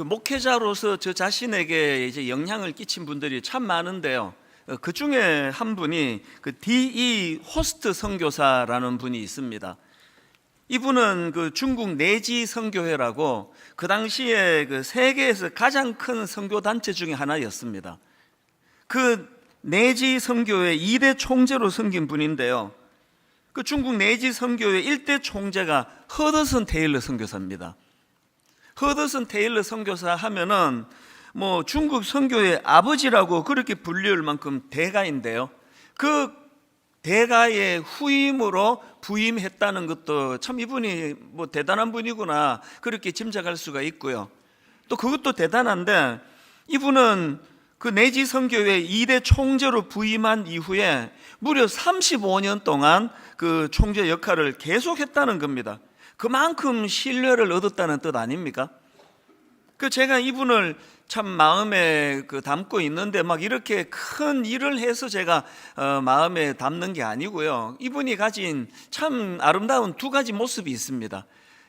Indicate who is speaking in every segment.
Speaker 1: 그 목회자로서 저 자신에게 이제 영향을 끼친 분들이 참 많은데요. 어, 그 중에 한 분이 그 D.E. 호스트 선교사라는 분이 있습니다. 이분은 그 중국 내지 선교회라고 그 당시에 그 세계에서 가장 큰 선교 단체 중에 하나였습니다. 그 내지 선교회 2대 총재로 섬긴 분인데요. 그 중국 내지 선교회 1대 총재가 허더슨 테일러 선교사입니다. 허더슨 테일러 선교사 하면은 뭐 중국 선교의 아버지라고 그렇게 불릴 만큼 대가인데요. 그 대가의 후임으로 부임했다는 것도 참 이분이 뭐 대단한 분이구나 그렇게 짐작할 수가 있고요. 또 그것도 대단한데 이분은 그 내지 선교회 2대 총재로 부임한 이후에 무려 35년 동안 그 총재 역할을 계속했다는 겁니다. 그만큼 신뢰를 얻었다는 뜻 아닙니까? 그 제가 이분을 참 마음에 그 담고 있는데 막 이렇게 큰 일을 해서 제가 어 마음에 담는 게 아니고요. 이분이 가진 참 아름다운 두 가지 모습이 있습니다.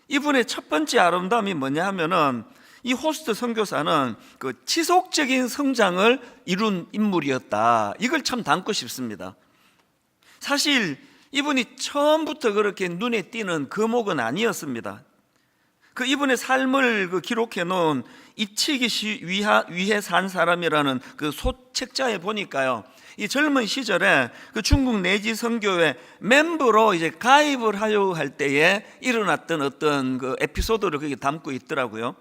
Speaker 1: 이분의 첫 번째 아름다움이 뭐냐 하면은 이 호스트 선교사는 그 지속적인 성장을 이룬 인물이었다. 이걸 참 담고 싶습니다. 사실 이분이 처음부터 그렇게 눈에 띄는 거목은 아니었습니다. 그 이분의 삶을 그 기록해 놓은 이치기 시 위하, 위해 산 사람이라는 그 소책자에 보니까요. 이 젊은 시절에 그 중국 내지 선교회 멤버로 이제 가입을 하려고 할 때에 일어났던 어떤 그 에피소드를 거기 담고 있더라고요.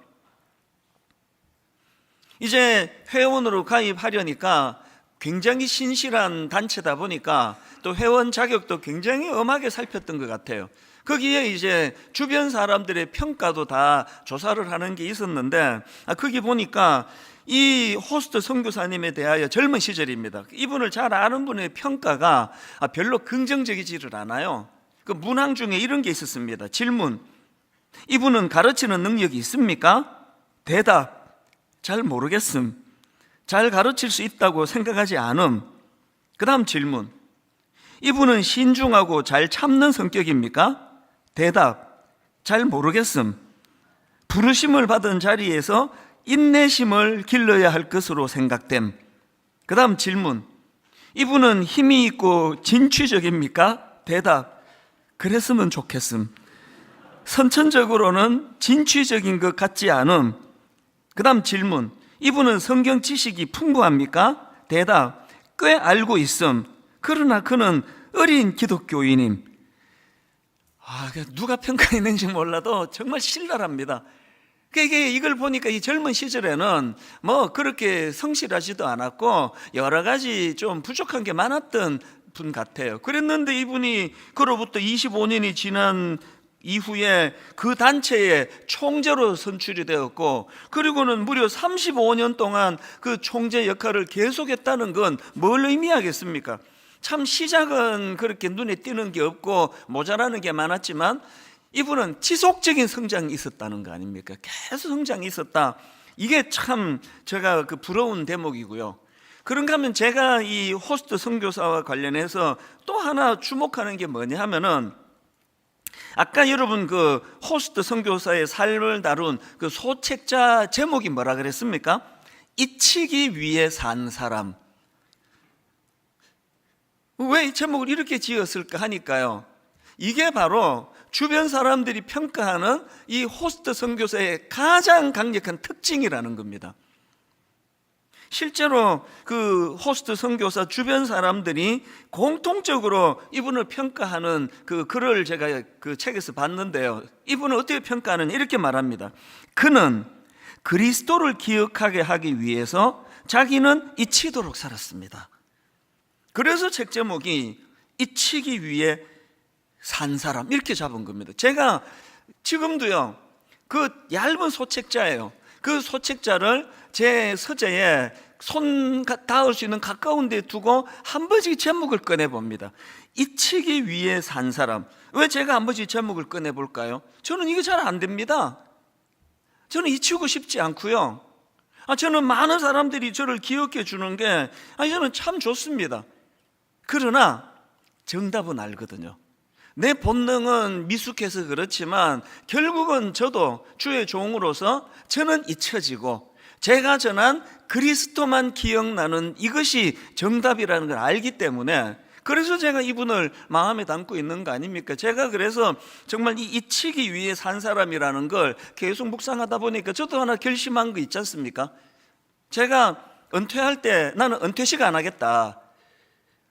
Speaker 1: 이제 회원으로 가입하려니까 굉장히 신실한 단체다 보니까 또 회원 자격도 굉장히 엄하게 살폈던 것 같아요. 거기에 이제 주변 사람들의 평가도 다 조사를 하는 게 있었는데 아, 거기 보니까 이 호스트 선교사님에 대하여 젊은 시절입니다. 이분을 잘 아는 분의 평가가 아, 별로 긍정적이지를 않아요. 그 문항 중에 이런 게 있었습니다. 질문. 이분은 가르치는 능력이 있습니까? 대답. 잘 모르겠음. 잘 가르칠 수 있다고 생각하지 않음. 그 다음 질문. 이분은 신중하고 잘 참는 성격입니까? 대답. 잘 모르겠음. 부르심을 받은 자리에서 인내심을 길러야 할 것으로 생각됨. 그 다음 질문. 이분은 힘이 있고 진취적입니까? 대답. 그랬으면 좋겠음. 선천적으로는 진취적인 것 같지 않음. 그 다음 질문. 이분은 성경 지식이 풍부합니까? 대답. 꽤 알고 있음. 그러나 그는 어린 기독교인임. 아, 누가 평가했는지 몰라도 정말 신랄합니다. 이게 이걸 보니까 이 젊은 시절에는 뭐 그렇게 성실하지도 않았고 여러 가지 좀 부족한 게 많았던 분 같아요. 그랬는데 이분이 그로부터 25년이 지난 이후에 그 단체의 총재로 선출이 되었고 그리고는 무려 35년 동안 그 총재 역할을 계속했다는 건 뭘 의미하겠습니까? 참 시작은 그렇게 눈에 띄는 게 없고 모자라는 게 많았지만 이분은 지속적인 성장이 있었다는 거 아닙니까? 계속 성장이 있었다. 이게 참 제가 그 부러운 대목이고요. 그런가 하면 제가 이 호스트 선교사와 관련해서 또 하나 주목하는 게 뭐냐 하면은 아까 여러분 그 호스트 선교사의 삶을 다룬 그 소책자 제목이 뭐라 그랬습니까? 잊히기 위해 산 사람. 왜 이 제목을 이렇게 지었을까 하니까요. 이게 바로 주변 사람들이 평가하는 이 호스트 선교사의 가장 강력한 특징이라는 겁니다. 실제로 그 호스트 선교사 주변 사람들이 공통적으로 이분을 평가하는 그 글을 제가 그 책에서 봤는데요. 이분은 어떻게 평가하는 이렇게 말합니다. 그는 그리스도를 기억하게 하기 위해서 자기는 잊히도록 살았습니다. 그래서 책 제목이 잊히기 위해 산 사람 이렇게 잡은 겁니다. 제가 지금도요 그 얇은 소책자예요. 그 소책자를 제 서재에 손 닿을 수 있는 가까운 데 두고 한 번씩 제목을 꺼내 봅니다. 잊히기 위해 산 사람. 왜 제가 한 번씩 제목을 꺼내 볼까요? 저는 이게 잘 안 됩니다. 저는 잊히고 싶지 않고요. 아, 저는 많은 사람들이 저를 기억해 주는 게, 아, 저는 참 좋습니다. 그러나 정답은 알거든요. 내 본능은 미숙해서 그렇지만 결국은 저도 주의 종으로서 저는 잊혀지고 제가 전한 그리스도만 기억나는 이것이 정답이라는 걸 알기 때문에 그래서 제가 이분을 마음에 담고 있는 거 아닙니까? 제가 그래서 정말 이 잊히기 위해 산 사람이라는 걸 계속 묵상하다 보니까 저도 하나 결심한 거 있지 않습니까? 제가 은퇴할 때 나는 은퇴식 안 하겠다.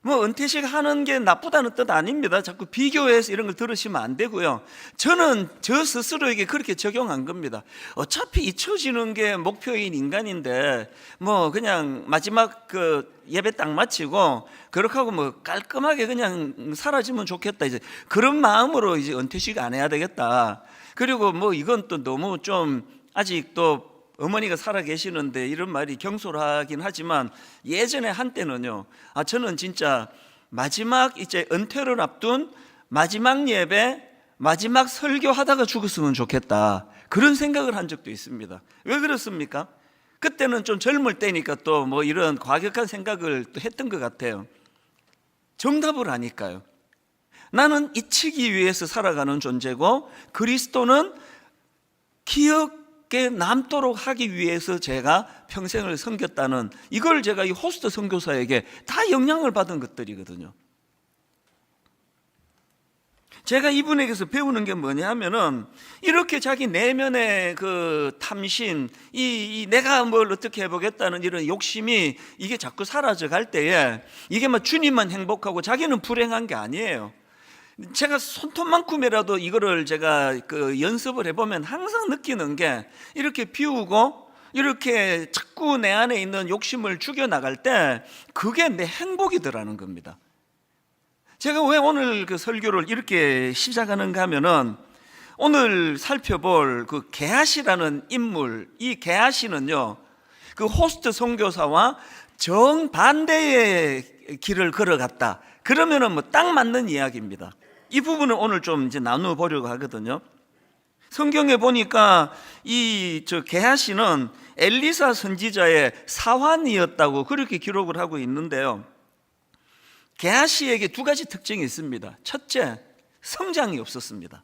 Speaker 1: 뭐 은퇴식 하는 게 나쁘다는 뜻 아닙니다. 자꾸 비교해서 이런 걸 들으시면 안 되고요. 저는 저 스스로에게 그렇게 적용한 겁니다. 어차피 잊혀지는 게 목표인 인간인데 뭐 그냥 마지막 그 예배 딱 마치고 그렇게 하고 뭐 깔끔하게 그냥 사라지면 좋겠다 이제 그런 마음으로 이제 은퇴식 안 해야 되겠다. 그리고 뭐 이건 또 너무 좀 아직 또 어머니가 살아 계시는데 이런 말이 경솔하긴 하지만 예전에 한때는요. 아 저는 진짜 마지막 이제 은퇴를 앞둔 마지막 예배 마지막 설교하다가 죽었으면 좋겠다. 그런 생각을 한 적도 있습니다. 왜 그렇습니까? 그때는 좀 젊을 때니까 또 뭐 이런 과격한 생각을 또 했던 것 같아요. 정답을 아니까요. 나는 잊히기 위해서 살아가는 존재고 그리스도는 기억 에 남도록 하기 위해서 제가 평생을 섬겼다는 이걸 제가 이 호스트 선교사에게 다 영향을 받은 것들이거든요. 제가 이분에게서 배우는 게 뭐냐 하면은 이렇게 자기 내면의 그 탐심, 이, 이 내가 뭘 어떻게 해보겠다는 이런 욕심이 이게 자꾸 사라져 갈 때에 이게 막 주님만 행복하고 자기는 불행한 게 아니에요. 제가 손톱만큼이라도 이거를 제가 그 연습을 해보면 항상 느끼는 게 이렇게 비우고 이렇게 자꾸 내 안에 있는 욕심을 죽여나갈 때 그게 내 행복이더라는 겁니다. 제가 왜 오늘 그 설교를 이렇게 시작하는가 하면은 오늘 살펴볼 그 게하시라는 인물, 이 게하시는요, 그 호스트 선교사와 정반대의 길을 걸어갔다. 그러면은 뭐 딱 맞는 이야기입니다. 이 부분을 오늘 좀 이제 나누어 보려고 하거든요. 성경에 보니까 이 저 게하시는 엘리사 선지자의 사환이었다고 그렇게 기록을 하고 있는데요. 게하시에게 두 가지 특징이 있습니다. 첫째, 성장이 없었습니다.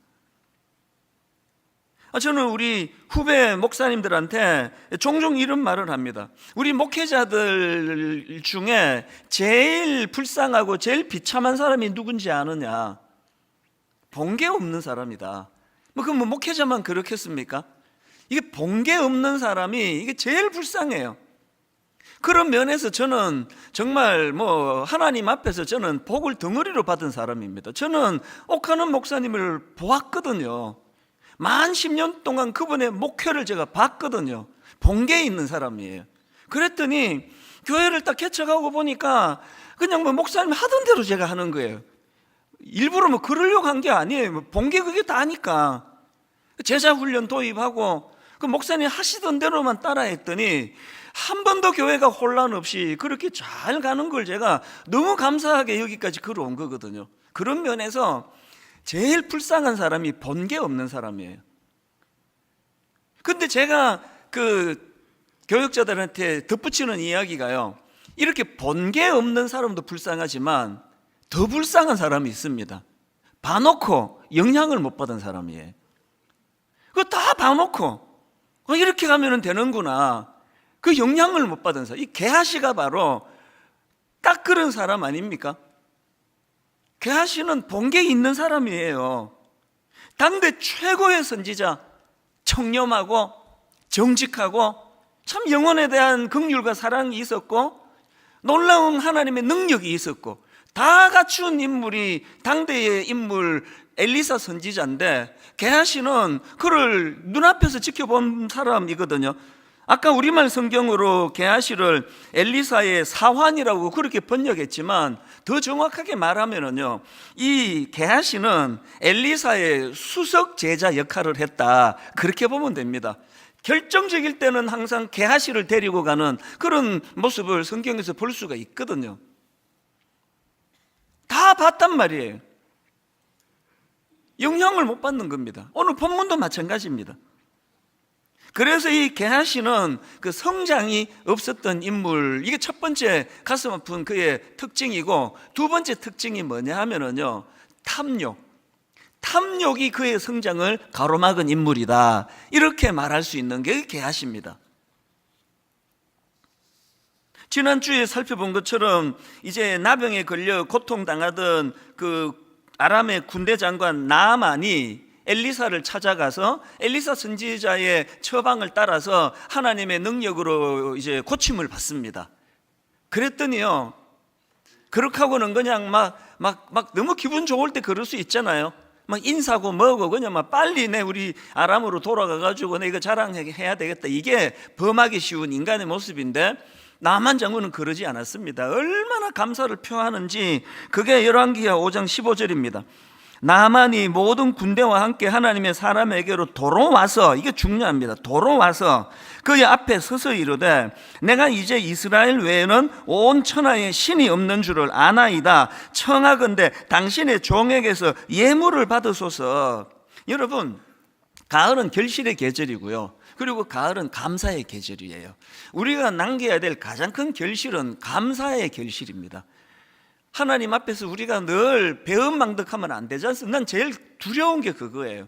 Speaker 1: 아, 저는 우리 후배 목사님들한테 종종 이런 말을 합니다. 우리 목회자들 중에 제일 불쌍하고 제일 비참한 사람이 누군지 아느냐? 본게 없는 사람이다. 뭐 그럼 뭐 목회자만 그렇겠습니까? 이게 본게 없는 사람이 이게 제일 불쌍해요. 그런 면에서 저는 정말 뭐 하나님 앞에서 저는 복을 덩어리로 받은 사람입니다. 저는 옥하는 목사님을 보았거든요. 만 10년 동안 그분의 목회를 제가 봤거든요. 본계에 있는 사람이에요. 그랬더니 교회를 딱 개척하고 보니까 그냥 뭐 목사님 하던 대로 제가 하는 거예요. 일부러 뭐 그러려고 한 게 아니에요. 뭐 본계 그게 다니까. 제자 훈련 도입하고 그 목사님 하시던 대로만 따라했더니 한 번도 교회가 혼란 없이 그렇게 잘 가는 걸 제가 너무 감사하게 여기까지 걸어온 거거든요. 그런 면에서 제일 불쌍한 사람이 본 게 없는 사람이에요. 근데 제가 그 교육자들한테 덧붙이는 이야기가요. 이렇게 본 게 없는 사람도 불쌍하지만 더 불쌍한 사람이 있습니다. 봐놓고 영향을 못 받은 사람이에요. 그거 다 봐놓고 어, 이렇게 가면 되는구나. 그 영향을 못 받은 사람. 이 개하시가 바로 딱 그런 사람 아닙니까? 개하시는 본계 있는 사람이에요. 당대 최고의 선지자, 청렴하고 정직하고 참 영혼에 대한 긍휼과 사랑이 있었고 놀라운 하나님의 능력이 있었고 다 갖춘 인물이 당대의 인물 엘리사 선지자인데 게하시는 그를 눈앞에서 지켜본 사람이거든요. 아까 우리말 성경으로 게하시를 엘리사의 사환이라고 그렇게 번역했지만 더 정확하게 말하면은요. 이 게하시는 엘리사의 수석 제자 역할을 했다. 그렇게 보면 됩니다. 결정적일 때는 항상 게하시를 데리고 가는 그런 모습을 성경에서 볼 수가 있거든요. 다 봤단 말이에요. 영향을 못 받는 겁니다. 오늘 본문도 마찬가지입니다. 그래서 이 게하시는 그 성장이 없었던 인물, 이게 첫 번째 가슴 아픈 그의 특징이고 두 번째 특징이 뭐냐 하면은요, 탐욕, 탐욕이 그의 성장을 가로막은 인물이다. 이렇게 말할 수 있는 게 게하시입니다. 지난주에 살펴본 것처럼 이제 나병에 걸려 고통당하던 그 아람의 군대 장관 나만이 엘리사를 찾아가서 엘리사 선지자의 처방을 따라서 하나님의 능력으로 이제 고침을 받습니다. 그랬더니요. 그렇게 하고는 그냥 막, 막, 막 너무 기분 좋을 때 그럴 수 있잖아요. 막 인사고 뭐고 그냥 막 빨리 내 우리 아람으로 돌아가가지고 내 이거 자랑해야 되겠다. 이게 범하기 쉬운 인간의 모습인데 나만 장군은 그러지 않았습니다. 얼마나 감사를 표하는지 그게 열왕기하 5장 15절입니다. 나만이 모든 군대와 함께 하나님의 사람에게로 돌아와서 이게 중요합니다. 돌아와서 그의 앞에 서서 이르되 내가 이제 이스라엘 외에는 온 천하에 신이 없는 줄을 아나이다. 청하건대 당신의 종에게서 예물을 받으소서. 여러분 가을은 결실의 계절이고요. 그리고 가을은 감사의 계절이에요. 우리가 남겨야 될 가장 큰 결실은 감사의 결실입니다. 하나님 앞에서 우리가 늘 배은망덕하면 안 되지 않습니까? 난 제일 두려운 게 그거예요.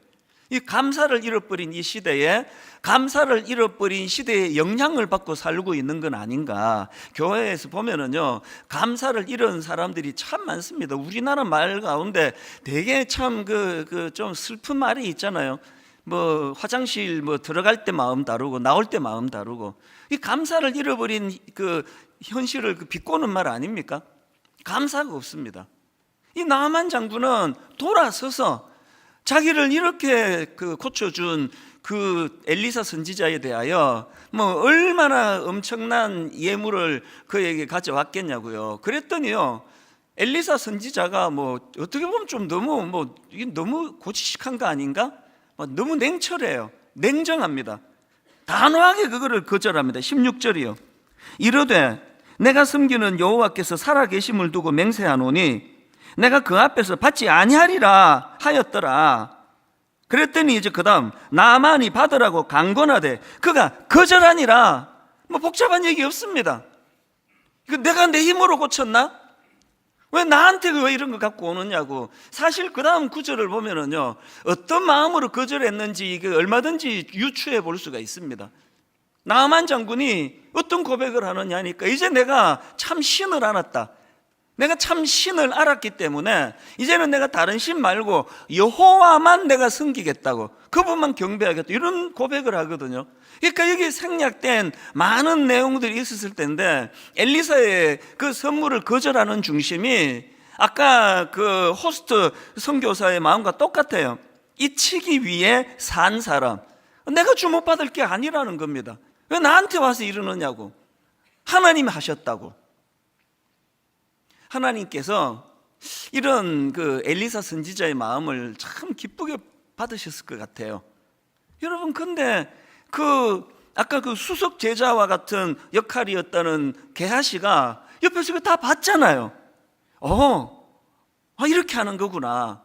Speaker 1: 이 감사를 잃어버린 이 시대에 감사를 잃어버린 시대에 영향을 받고 살고 있는 건 아닌가. 교회에서 보면은요, 감사를 잃은 사람들이 참 많습니다. 우리나라 말 가운데 되게 참 그, 그 좀 슬픈 말이 있잖아요. 뭐 화장실 뭐 들어갈 때 마음 다르고 나올 때 마음 다르고 이 감사를 잃어버린 그 현실을 그 비꼬는 말 아닙니까? 감사가 없습니다. 이 나만 장군은 돌아서서 자기를 이렇게 그 고쳐준 그 엘리사 선지자에 대하여 뭐 얼마나 엄청난 예물을 그에게 가져왔겠냐고요. 그랬더니요. 엘리사 선지자가 뭐 어떻게 보면 좀 너무 뭐 너무 고지식한 거 아닌가? 뭐 너무 냉철해요. 냉정합니다. 단호하게 그거를 거절합니다. 16절이요. 이르되 내가 섬기는 여호와께서 살아 계심을 두고 맹세하노니 내가 그 앞에서 받지 아니하리라 하였더라. 그랬더니 이제 그다음 나만이 받으라고 강권하되 그가 거절하니라. 뭐 복잡한 얘기 없습니다. 내가 내 힘으로 고쳤나? 왜 나한테 왜 이런 거 갖고 오느냐고. 사실 그 다음 구절을 보면은요, 어떤 마음으로 거절했는지 이게 얼마든지 유추해 볼 수가 있습니다. 나만 장군이 어떤 고백을 하느냐니까 이제 내가 참 신을 알았다. 내가 참 신을 알았기 때문에 이제는 내가 다른 신 말고 여호와만 내가 섬기겠다고 그분만 경배하겠다 이런 고백을 하거든요. 그러니까 여기 생략된 많은 내용들이 있었을 텐데 엘리사의 그 선물을 거절하는 중심이 아까 그 호스트 선교사의 마음과 똑같아요. 잊히기 위해 산 사람. 내가 주목받을 게 아니라는 겁니다. 왜 나한테 와서 이러느냐고. 하나님이 하셨다고. 하나님께서 이런 그 엘리사 선지자의 마음을 참 기쁘게 받으셨을 것 같아요. 여러분, 근데 그 아까 그 수석 제자와 같은 역할이었다는 게하시가 옆에서 이거 다 봤잖아요. 어, 아, 이렇게 하는 거구나.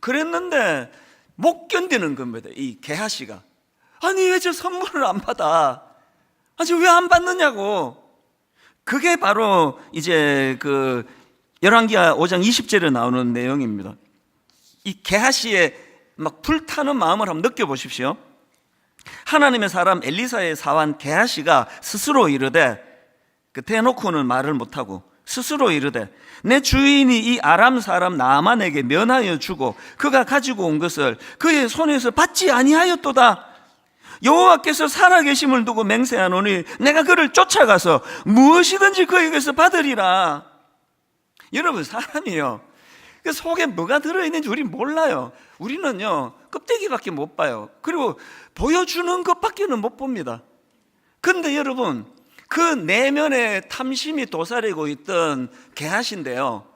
Speaker 1: 그랬는데 못 견디는 겁니다. 이 게하시가. 아니, 왜 저 선물을 안 받아? 아니, 왜 안 받느냐고. 그게 바로 이제 그 열왕기하 5장 20절에 나오는 내용입니다. 이 게하시의 막 불타는 마음을 한번 느껴보십시오. 하나님의 사람 엘리사의 사환 게하시가 스스로 이르되 그 대놓고는 말을 못하고 스스로 이르되 내 주인이 이 아람 사람 나만에게 면하여 주고 그가 가지고 온 것을 그의 손에서 받지 아니하였도다. 여호와께서 살아계심을 두고 맹세하노니 내가 그를 쫓아가서 무엇이든지 그에게서 받으리라. 여러분 사람이요. 그 속에 뭐가 들어있는지 우리 몰라요. 우리는요 껍데기밖에 못 봐요. 그리고 보여주는 것밖에는 못 봅니다. 근데 여러분 그 내면에 탐심이 도사리고 있던 개하신데요.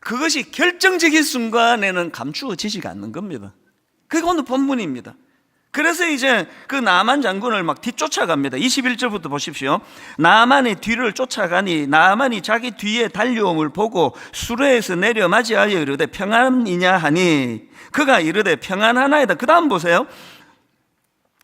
Speaker 1: 그것이 결정적인 순간에는 감추어지지가 않는 겁니다. 그게 오늘 본문입니다. 그래서 이제 그 나만 장군을 막 뒤쫓아갑니다. 21절부터 보십시오. 나만의 뒤를 쫓아가니 나만이 자기 뒤에 달려옴을 보고 수레에서 내려 맞이하여 이르되 평안이냐 하니 그가 이르되 평안하나이다. 그 다음 보세요.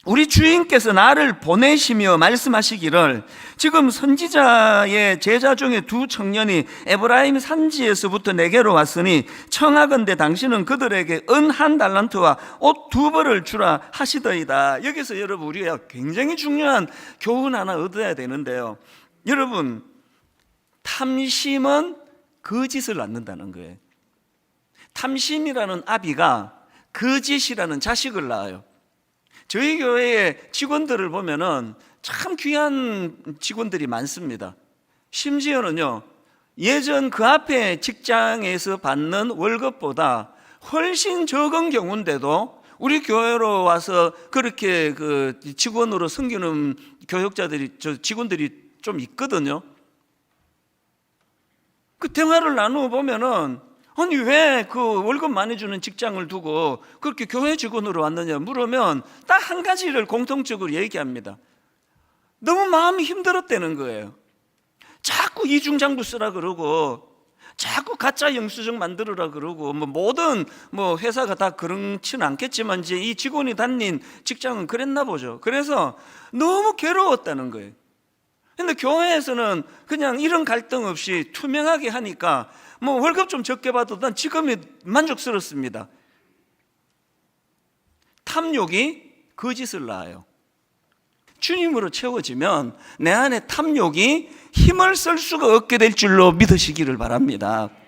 Speaker 1: 우리 주인께서 나를 보내시며 말씀하시기를 지금 선지자의 제자 중에 두 청년이 에브라임 산지에서부터 내게로 왔으니 청하건대 당신은 그들에게 은 한 달란트와 옷 두 벌을 주라 하시더이다. 여기서 여러분 우리가 굉장히 중요한 교훈 하나 얻어야 되는데요. 여러분 탐심은 거짓을 낳는다는 거예요. 탐심이라는 아비가 거짓이라는 자식을 낳아요. 저희 교회의 직원들을 보면은 참 귀한 직원들이 많습니다. 심지어는요, 예전 그 앞에 직장에서 받는 월급보다 훨씬 적은 경우인데도 우리 교회로 와서 그렇게 그 직원으로 섬기는 교역자들이, 저 직원들이 좀 있거든요. 그 대화를 나누어 보면은 아니 왜 그 월급 많이 주는 직장을 두고 그렇게 교회 직원으로 왔느냐 물으면 딱 한 가지를 공통적으로 얘기합니다. 너무 마음이 힘들었다는 거예요. 자꾸 이중장부 쓰라 그러고 자꾸 가짜 영수증 만들으라 그러고 뭐 모든 뭐 회사가 다 그렇지는 않겠지만 이제 이 직원이 다닌 직장은 그랬나 보죠. 그래서 너무 괴로웠다는 거예요. 근데 교회에서는 그냥 이런 갈등 없이 투명하게 하니까 뭐 월급 좀 적게 받아도 난 지금이 만족스럽습니다. 탐욕이 거짓을 낳아요. 주님으로 채워지면 내 안에 탐욕이 힘을 쓸 수가 없게 될 줄로 믿으시기를 바랍니다.